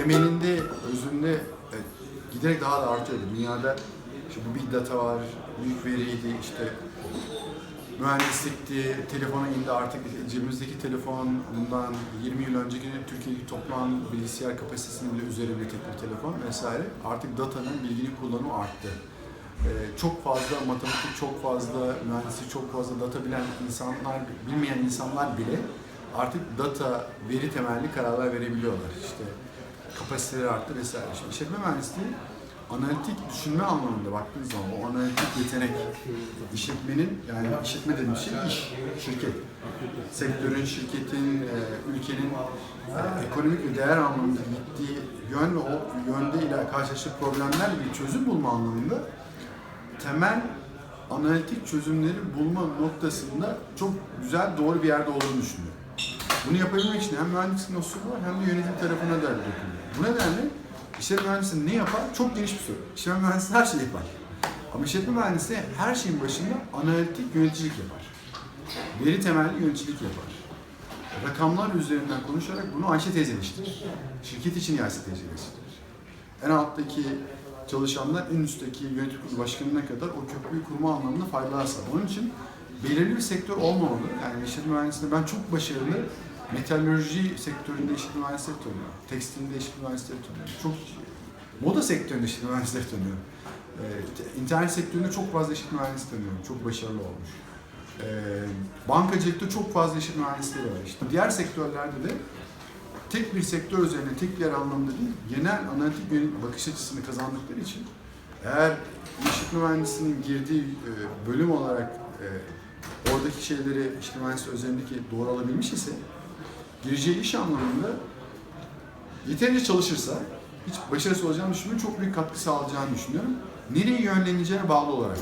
sektöründe e, giderek daha da artıyor. Dünyada işte bu big data var, büyük veriydi, işte mühendislikti, telefona indi artık cebimizdeki telefon bundan 20 yıl önceki Türkiye'deki toplam bilgisayar kapasitesinin bile üzerindeki bir telefon vesaire artık datanın, bilginin kullanımı arttı. Ee, çok fazla matematik, çok fazla mühendislik, çok fazla data bilen insanlar, bilmeyen insanlar bile artık data, veri temelli kararlar verebiliyorlar. İşte kapasiteleri arttı vesaire. Şimdi işletme mühendisliği analitik düşünme anlamında baktığınız zaman o analitik yetenek işletmenin yani işletme dediğim şey iş, şirket. Sektörün, şirketin, e, ülkenin e, ekonomik ve değer anlamında gittiği yön ve o yönde ile karşılaştığı problemler bir çözüm bulma anlamında temel analitik çözümleri bulma noktasında çok güzel, doğru bir yerde olduğunu düşünüyorum. Bunu yapabilmek için hem mühendislik usulü var hem de yönetim tarafına da dokunuyor. Bu nedenle işletme mühendisliği ne yapar? Çok geniş bir soru. İşletme mühendisliği her şeyi yapar. Ama işletme mühendisliği her şeyin başında analitik yöneticilik yapar. Veri temelli yöneticilik yapar. Rakamlar üzerinden konuşarak bunu Ayşe teyze eleştirir. Şirket için Ayşe teyze eleştirir. En alttaki çalışanlar en üstteki yönetim kurulu başkanına kadar o köprüyü kurma anlamında faydalar sağlar. Onun için belirli bir sektör olmamalı. Yani işletme mühendisliğinde ben çok başarılı metalurji sektöründe işletme mühendisleri tanıyorum. Tekstilde işletme mühendisleri tanıyorum. Çok moda sektöründe işletme mühendisleri tanıyorum. Ee, internet sektöründe çok fazla işletme mühendisi tanıyorum. Çok başarılı olmuş. Ee, bankacılıkta çok fazla işletme mühendisleri var. İşte diğer sektörlerde de tek bir sektör üzerine, tek bir yer anlamında değil, genel analitik bir bakış açısını kazandıkları için eğer işletme mühendisinin girdiği e, bölüm olarak e, oradaki şeyleri işletme mühendisliği üzerindeki doğru alabilmiş ise gireceği iş anlamında yeterince çalışırsa hiç başarısı olacağını düşünmüyorum. Çok büyük katkı sağlayacağını düşünüyorum. Nereye yönleneceğine bağlı olarak.